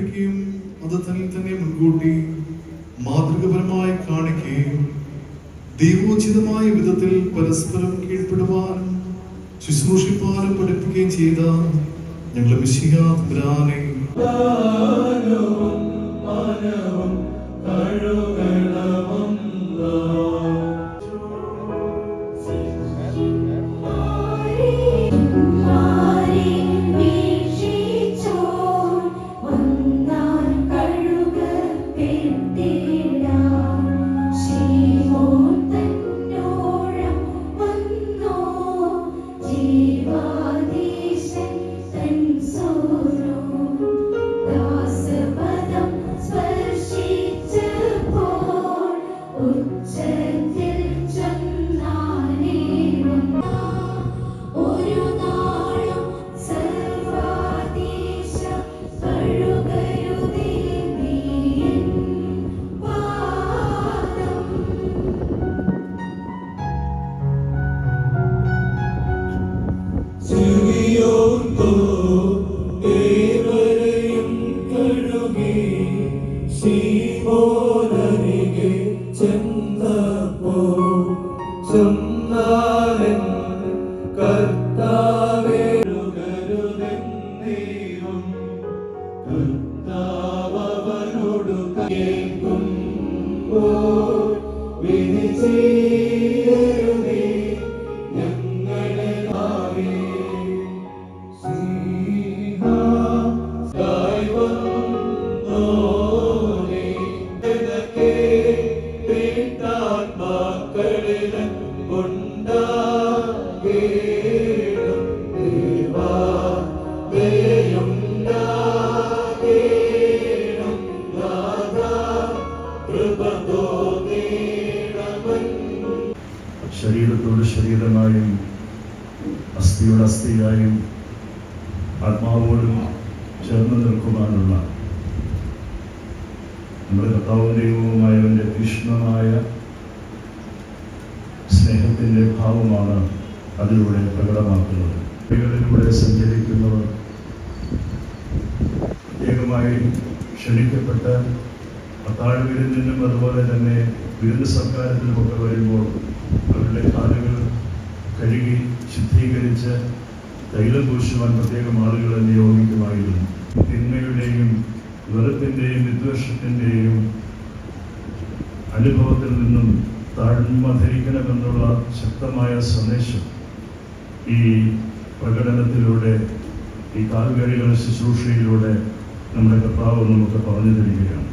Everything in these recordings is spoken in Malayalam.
പഠിപ്പിക്കുകയും അത് തന്നിൽ തന്നെ മുൻകൂട്ടി മാതൃകപരമായി കാണിക്കുകയും ദൈവോചിതമായ വിധത്തിൽ പരസ്പരം കീഴ്പ്പെടുവാനും ശുശ്രൂഷിപ്പാനും പഠിപ്പിക്കുകയും ചെയ്ത ഞങ്ങളുടെ മിശിഹാത്മരാനെ മാറി Senhor. അതിലൂടെ പ്രകടമാക്കുന്നത്. വഴികളിലൂടെ സഞ്ചരിക്കുന്നവർ പ്രത്യേകമായി ക്ഷണിക്കപ്പെട്ട അത്താഴ വിരുന്നിനും അതുപോലെ തന്നെ വിരുന്ന് സൽക്കാരത്തിനുമൊക്കെ വരുമ്പോൾ അവരുടെ കാലുകൾ കഴുകി ശുദ്ധീകരിച്ച് തൈലം പൂശുവാൻ പ്രത്യേകം ആളുകളെ നിയോഗിക്കുമായിരുന്നു തിന്മയുടെയും വെറുപ്പിന്റെയും വിദ്വേഷത്തിന്റെയും അനുഭവത്തിൽ നിന്നും താഴ്മ ധരിക്കണമെന്നുള്ള ശക്തമായ സന്ദേശം ഈ പ്രകടനത്തിലൂടെ ഈ കാൽകരികൾ ശുശ്രൂഷയിലൂടെ നമ്മുടെ കർത്താവ് നമുക്ക് പറഞ്ഞു തരികയാണ്.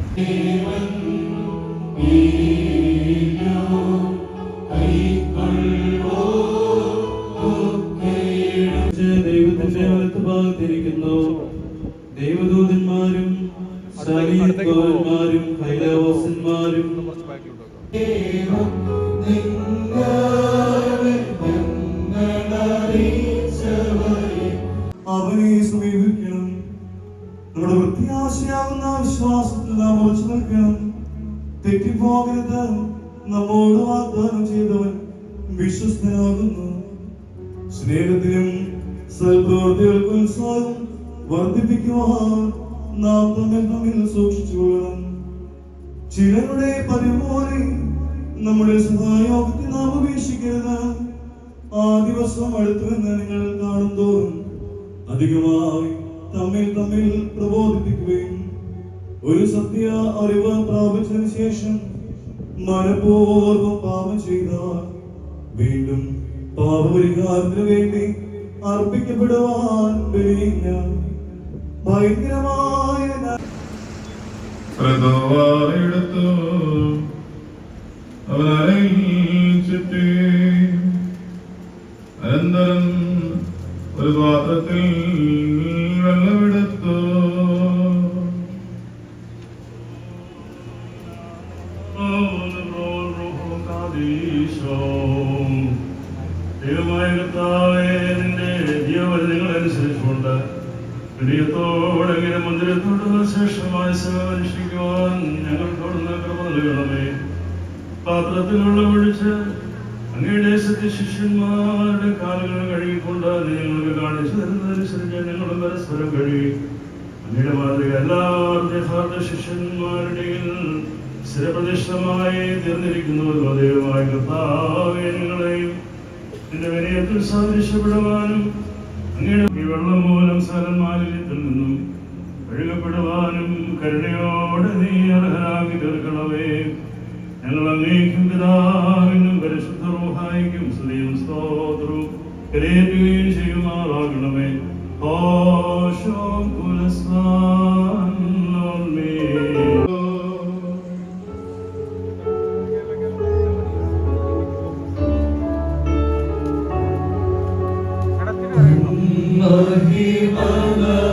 സൽപ്രവർത്തികൾക്കും ഉത്സാഹം വർദ്ധിപ്പിക്കുവാൻ നാം തമ്മിൽ തമ്മിൽ സൂക്ഷിച്ചുകൊള്ളണം ചിലരുടെ പതിപോലെ നമ്മുടെ സഹായോഗത്തിൽ നാം ഉപേക്ഷിക്കരുത്. ആ ദിവസം അടുത്തുവെന്ന് നിങ്ങൾ കാണും തോറും അധികമായി തമ്മിൽ തമ്മിൽ പ്രബോധിപ്പിക്കുകയും ഒരു സത്യ അറിവ് പ്രാപിച്ചതിന് ശേഷം മനഃപൂർവം പാപം ചെയ്താൽ വീണ്ടും പാപപരിഹാരത്തിന് വേണ്ടി അർപ്പിക്കപ്പെടുവാൻ ഭയങ്കരമായ എടുത്തു പരസ്പരം കഴുകി അങ്ങയുടെ മാതൃക എല്ലാ യഥാർത്ഥ ശിഷ്യന്മാരുടെയിൽ സ്ഥിരപ്രതിഷ്ഠമായി തീർന്നിരിക്കുന്നു ദൈവമായ കർത്താവേ നിന്റെ വിനയത്തിൽ സാദൃശ്യപ്പെടുവാനും അങ്ങയുടെ ഈ വെള്ളം മൂലം സകലമാലിന്യത്തിൽ നിന്നും ഒഴുകപ്പെടുവാനും കരുണയോടെ നീ അർഹരാക്കി ഞങ്ങൾ അങ്ങേക്കും പിതാവിനും പരിശുദ്ധ റോഹായിക്കും സ്ത്രീയും സ്തോത്രവും. ചെയ്യുമാറാകണമേ. অসংকুল স্নান Merhaba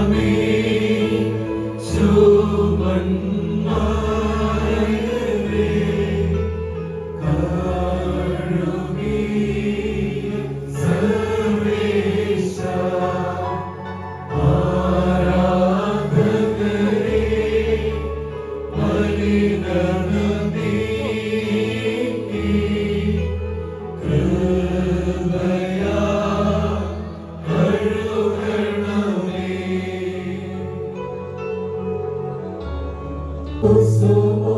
Усього,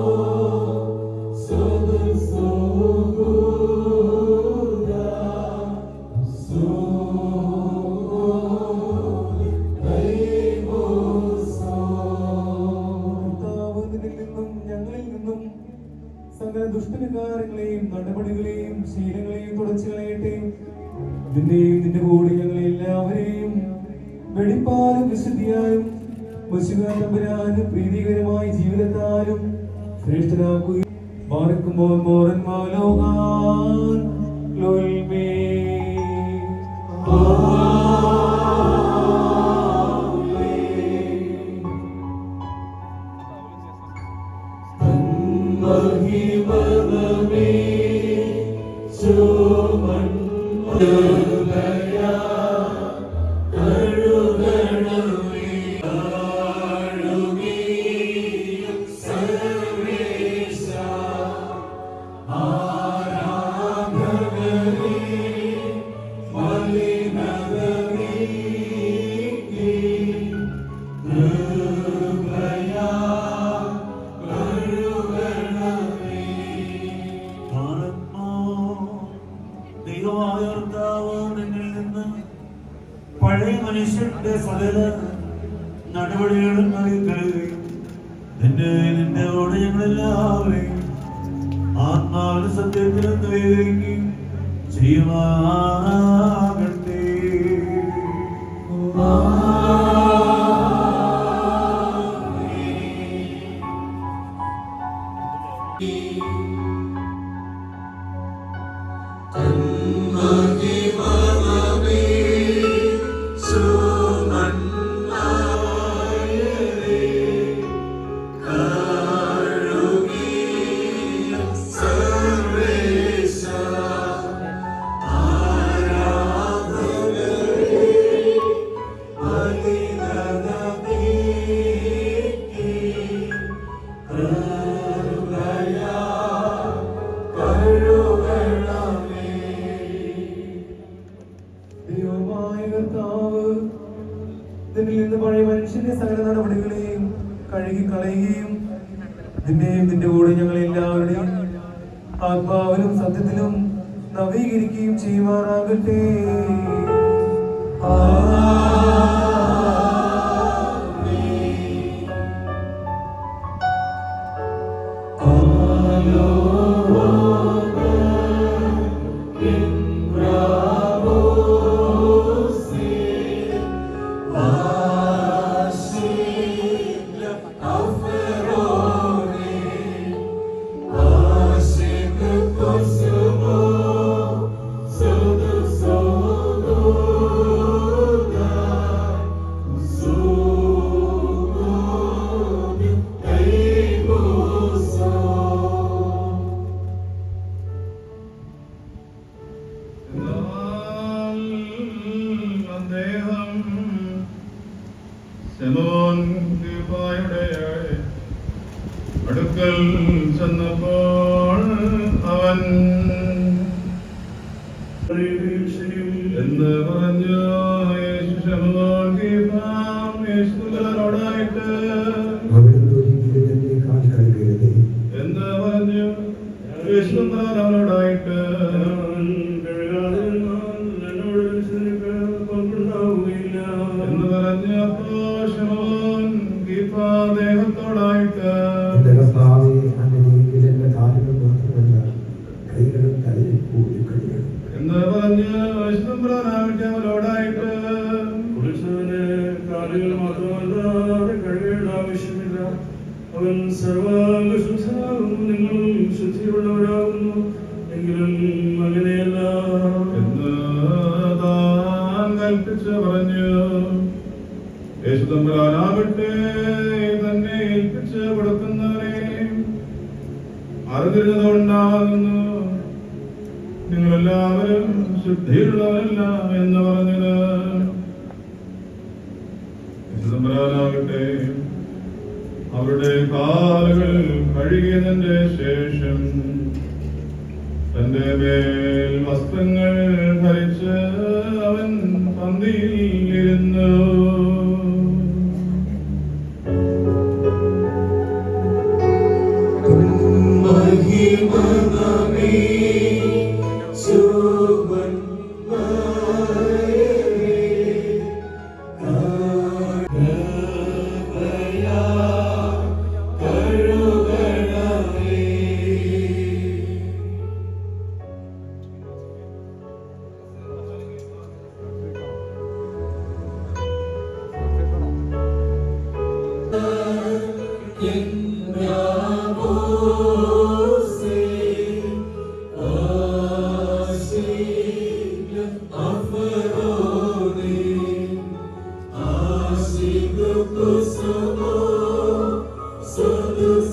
все не സകല നടപടികളും എല്ലാവരുടെയും ആത്മാവിലും സത്യത്തിലും നവീകരിക്കുകയും ചെയ്യുമാറാകട്ടെ. അദ്ദേഹം better അറിഞ്ഞിരുന്നതുകൊണ്ടാകുന്നു നിങ്ങളെല്ലാവരും ശുദ്ധിയുള്ളവരല്ല എന്ന് പറഞ്ഞത്. യേശുദമ്പുരാനാകട്ടെ അവരുടെ കാലുകൾ കഴുകിയതിന്റെ ശേഷം തന്റെ മേൽ വസ്ത്രങ്ങൾ do.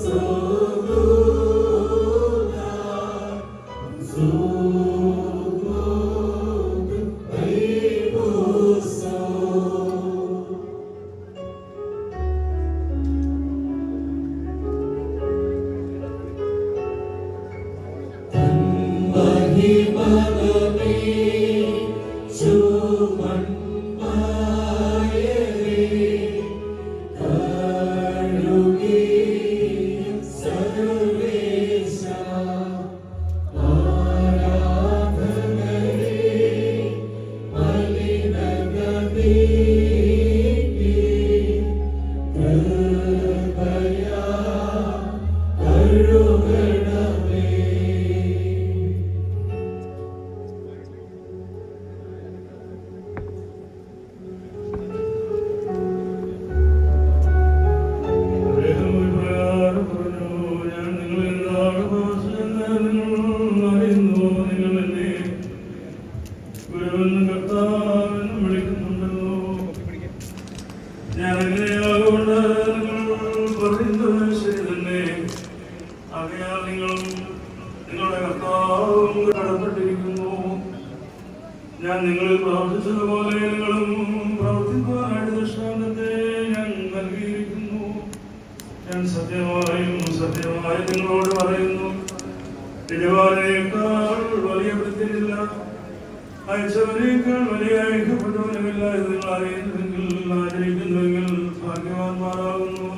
നിങ്ങളും നിങ്ങളുടെ കർത്താവും കടപ്പെട്ടിരിക്കുന്നു. ഞാൻ നിങ്ങളിൽ പ്രവർത്തിച്ചതുപോലെ നിങ്ങളും പ്രവർത്തിക്കുവാനായിട്ട് ദൃഷ്ടാന്തത്തെ ഞാൻ നൽകിയിരിക്കുന്നു. ഞാൻ സത്യമായും സത്യമായും നിങ്ങളോട് പറയുന്നു. തിരുവാനേക്കാൾ വലിയ വൃത്തിയില്ല അയച്ചവനേക്കാൾ വലിയ അയക്കപ്പെട്ടവനുമില്ല എന്ന് നിങ്ങൾ അറിയുന്നുവെങ്കിൽ ആചരിക്കുന്നുവെങ്കിൽ ഭാഗ്യവാന്മാരാകുന്നു.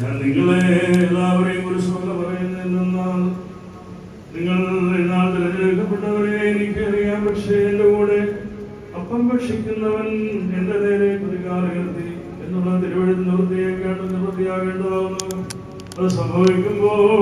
ഞാൻ നിങ്ങളെ എല്ലാവരെയും അപ്പം എന്റെ നേരെ പ്രതികാരകർത്തി എന്നുള്ള തിരുവഴുത്ത് നിവൃത്തിയാകേണ്ട നിവൃത്തിയാകേണ്ടതാവുന്നു അത് സംഭവിക്കുമ്പോൾ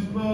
পুষ্প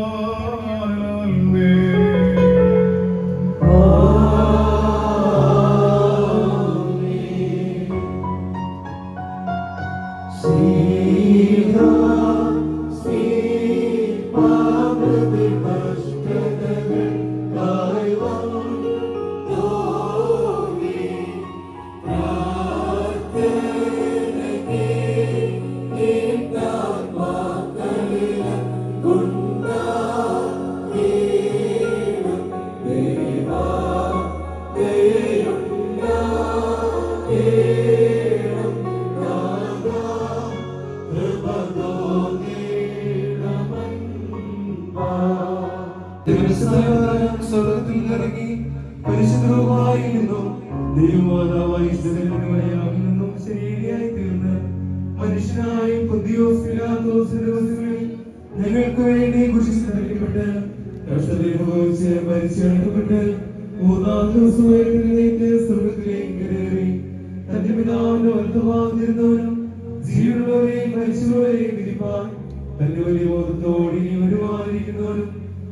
വരുവാനിരിക്കുന്നവനും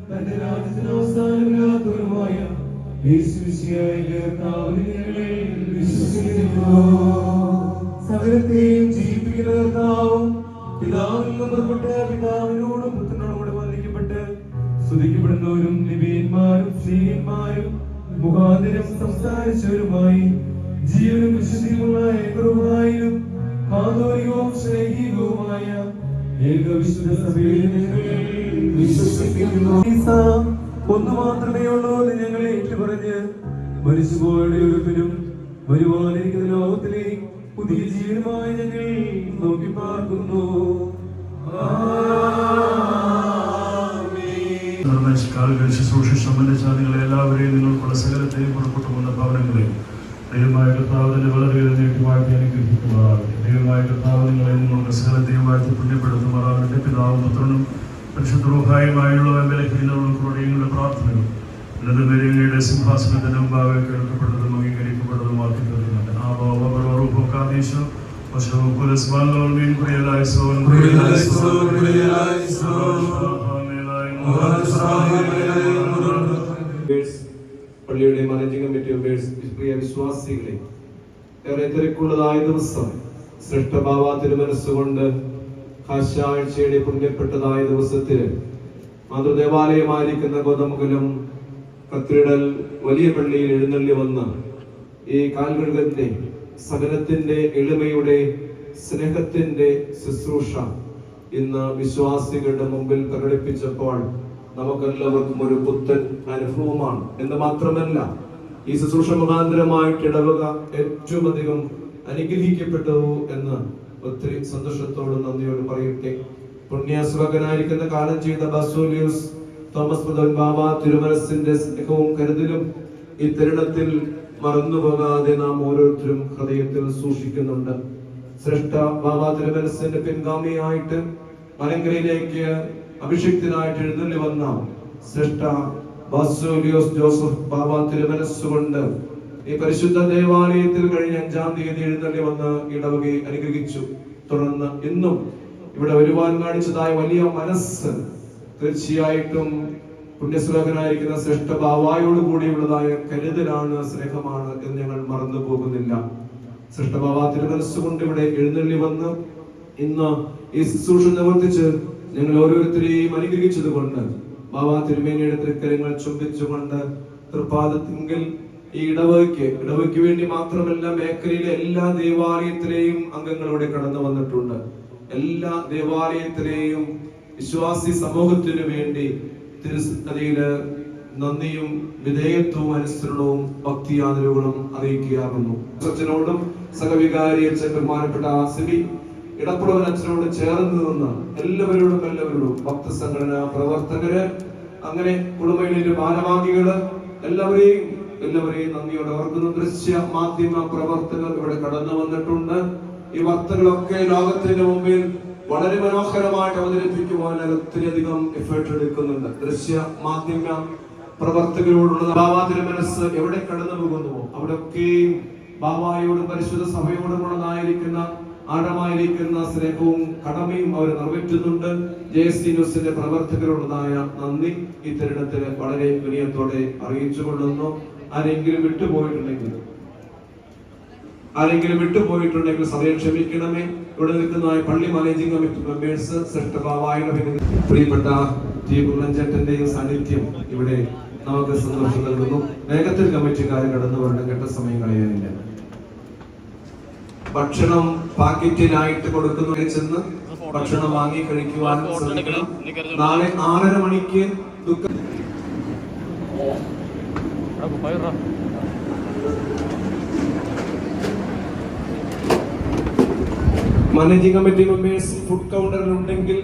തന്റെ രാജ്യത്തിന് അവസാനമില്ലാത്തവനുമായ സകലത്തെയും ജീവിപ്പിക്കുന്ന കർത്താവും പിതാവിൽ നിന്ന് പിതാവിനോടും പുത്രനോടും കൂടെ വന്ദിക്കപ്പെട്ട് സ്തുതിക്കപ്പെടുന്നവരും നിബിയന്മാരും സ്ത്രീയന്മാരും മുഖാന്തരം സംസാരിച്ചവരുമായി ജീവനും വിശുദ്ധിയുമുള്ള ഏകറുമായും മാധുര്യവും സ്നേഹികവുമായ ഒന്ന് മാത്രമേ ഉള്ളൂ എന്ന് ഞങ്ങൾ ഏറ്റുപറഞ്ഞ് മരിച്ചുപോയുടെ ഒരുപ്പിനും വരുവാനിരിക്കുന്ന പുതിയ ജീവനുമായി ഞങ്ങൾ നോക്കി പാർക്കുന്നു. കാലുകൾ ശുശ്രൂഷ സംബന്ധിച്ച നിങ്ങളെ എല്ലാവരെയും നിങ്ങൾക്കുള്ള സകലത്തെയും പുറപ്പെട്ടു വന്ന ഭവനങ്ങളെയും ദൈവമായ കർത്താവിനെ വളരെ നീട്ടി വാഴ്ത്തി അനുഗ്രഹിക്കുമാറാകട്ടെ. ദൈവമായ കർത്താവ് നിങ്ങളെ നിങ്ങളുടെ ദൈവമായിട്ട് വാഴ്ത്തി പുണ്യപ്പെടുത്തുമാറാകട്ടെ. പിതാവും പുത്രനും പരിശുദ്ധൂഹായുമായുള്ള നിങ്ങളുടെ പ്രാർത്ഥനകൾ. ഉന്നതമേരിയങ്ങളുടെ സിംഹാസനത്തിന് മുമ്പാകെ കേൾക്കപ്പെട്ടതും അംഗീകരിക്കപ്പെട്ടതുമാക്കി തരുന്നുണ്ട് ആ. മെമ്പേഴ്സ്, പള്ളിയുടെ മാനേജിംഗ് കമ്മിറ്റി മെമ്പേഴ്സ് പ്രിയ വിശ്വാസികളെ ഏറെ തിരക്കുള്ളതായ ദിവസം. ശ്രേഷ്ഠഭാവ തിരുമനസ്സുകൊണ്ട് കാശാഴ്ചയുടെ പുണ്യപ്പെട്ടതായ ദിവസത്തിൽ മാതൃദേവാലയമായിരിക്കുന്ന ഗോതമംഗലം കത്തീഡൽ വലിയ പള്ളിയിൽ എഴുന്നള്ളി വന്ന് ഈ കാൽകഴുകന്റെ സകലത്തിന്റെ എളിമയുടെ സ്നേഹത്തിന്റെ ശുശ്രൂഷ ഇന്ന് വിശ്വാസികളുടെ മുമ്പിൽ പ്രകടിപ്പിച്ചപ്പോൾ നമുക്കെല്ലാവർക്കും ഒരു പുത്തൻ അനുഭവമാണ്. എന്ന് മാത്രമല്ല ഈ ശുശ്രൂഷ മുഖാന്തരമായിട്ട് ഇടവുക ഏറ്റവും അധികം അനുഗ്രഹിക്കപ്പെട്ടു എന്ന് ഒത്തിരി സന്തോഷത്തോടും നന്ദിയോട് പറയട്ടെ. പുണ്യാസുഖകനായിരിക്കുന്ന കാലം ചെയ്ത ബസോലിയസ് തോമസ് മുതൽ ബാബ തിരുമനസിന്റെ സ്നേഹവും കരുതലും ഈ തരുണത്തിൽ മറന്നുപോകാതെ നാം ഓരോരുത്തരും ഹൃദയത്തിൽ സൂക്ഷിക്കുന്നുണ്ട്. ശ്രേഷ്ഠ ബാബ തിരുമനസിന്റെ പിൻഗാമിയായിട്ട് മലങ്കരയിലേക്ക് അഭിഷിക്തനായിട്ട് എഴുന്നള്ളി വന്ന ശ്രേഷ്ഠ ബാസോലിയോസ് ജോസഫ് ബാബ തിരുമനസ്സുകൊണ്ട് ഈ പരിശുദ്ധ ദേവാലയത്തിൽ കഴിഞ്ഞ അഞ്ചാം തീയതി എഴുന്നള്ളി വന്ന് ഇടവകെ അനുഗ്രഹിച്ചു. തുടർന്ന് ഇന്നും ഇവിടെ വരുവാൻ കാണിച്ചതായ വലിയ മനസ്സ് തീർച്ചയായിട്ടും പുണ്യശ്ലോകനായിരിക്കുന്ന ശ്രേഷ്ഠ ബാവായോട് കൂടിയുള്ളതായ കരുതലാണ് സ്നേഹമാണ് എന്ന് ഞങ്ങൾ മറന്നു പോകുന്നില്ല. ശ്രേഷ്ഠ ബാവ തിരുമനസ്സുകൊണ്ട് ഇവിടെ എഴുന്നള്ളി വന്ന് ഇന്ന് ഈ ശുശ്രൂഷ നിവർത്തിച്ച് ഞങ്ങൾ ഓരോരുത്തരെയും അനുഗ്രഹിച്ചത് കൊണ്ട് ബാബ തിരുമേനിയുടെ തൃക്കരങ്ങൾ ചുംബിച്ചുകൊണ്ട് തൃപ്പാദത്തിങ്കിൽ ഈ ഇടവകയ്ക്ക് ഇടവയ്ക്ക് വേണ്ടി മാത്രമല്ല മേഖലയിലെ എല്ലാ ദേവാലയത്തിലെയും അംഗങ്ങളോടെ കടന്നു വന്നിട്ടുണ്ട്. എല്ലാ ദേവാലയത്തിലെയും വിശ്വാസി സമൂഹത്തിനു വേണ്ടി തിരുസന്നിധിയിൽ നന്ദിയും വിധേയത്വവും അനുസരണവും ഭക്തി ആദരവുകളും അറിയിക്കുകയാകുന്നു. അച്ഛനോടും സഹവികാരി അച്ഛൻ ബഹുമാനപ്പെട്ട ആസിബി ഇടപ്പുറവൻ അച്ഛനോട് ചേർന്ന് നിന്ന് എല്ലാവരോടും എല്ലാവരോടും ഭക്തസംഘടന പ്രവർത്തകര് അങ്ങനെ കുടുംബയിലെ ഭാരവാഹികൾ എല്ലാവരെയും എല്ലാവരെയും നന്ദിയോടെ ഓർക്കുന്നു. ദൃശ്യ മാധ്യമ പ്രവർത്തകർ ഇവിടെ കടന്നു വന്നിട്ടുണ്ട്. ഈ വാർത്തകളൊക്കെ ലോകത്തിന്റെ മുമ്പിൽ വളരെ മനോഹരമായിട്ട് അവതരിപ്പിക്കുവാൻ ഒത്തിരിയധികം എഫേർട്ട് എടുക്കുന്നുണ്ട്. ദൃശ്യ മാധ്യമ പ്രവർത്തകരോടുള്ള ഭാവാതിര മനസ്സ് എവിടെ കടന്നു പോകുന്നുവോ അവിടെയൊക്കെയും ബാബായോടും പരിശുദ്ധ സഭയോടുമുള്ളതായിരിക്കുന്ന ആഴമായിരിക്കുന്ന സ്നേഹവും കടമയും അവർ നിറവേറ്റുന്നുണ്ട്. ജെ എസ് സി ന്യൂസിന്റെ പ്രവർത്തകരോടുള്ളതായ നന്ദി ഈ തരുണത്തിൽ വളരെ വിനയത്തോടെ അറിയിച്ചു കൊള്ളുന്നു ആരെങ്കിലും വിട്ടുപോയിട്ടുണ്ടെങ്കിൽ ആരെങ്കിലും വിട്ടുപോയിട്ടുണ്ടെങ്കിൽ സമയം ക്ഷമിക്കണമേ. ഇവിടെ നിൽക്കുന്നതായ പള്ളി മാനേജിംഗ് കമ്മിറ്റി മെമ്പേഴ്സ് സെക്ടറാവായുടെ പ്രിയപ്പെട്ട ടി കുള്ളഞ്ചേട്ടന്റെയും സാന്നിധ്യം ഇവിടെ നമുക്ക് സന്തോഷം നൽകുന്നു. വേഗത്തിൽ കമ്മിറ്റിക്കാർ കടന്നു വരണം കേട്ട സമയം കളയാനില്ല ഭക്ഷണം പാക്കറ്റിലായിട്ട് കൊടുക്കുന്നു. ചെന്ന് ഭക്ഷണം വാങ്ങി കഴിക്കുവാൻ ശ്രമിക്കണം നാളെ ആറര മണിക്ക് ദുഃഖ മാനേജിംഗ് കമ്മിറ്റി മെമ്പേഴ്സ് ഫുഡ് കൗണ്ടറിൽ ഉണ്ടെങ്കിൽ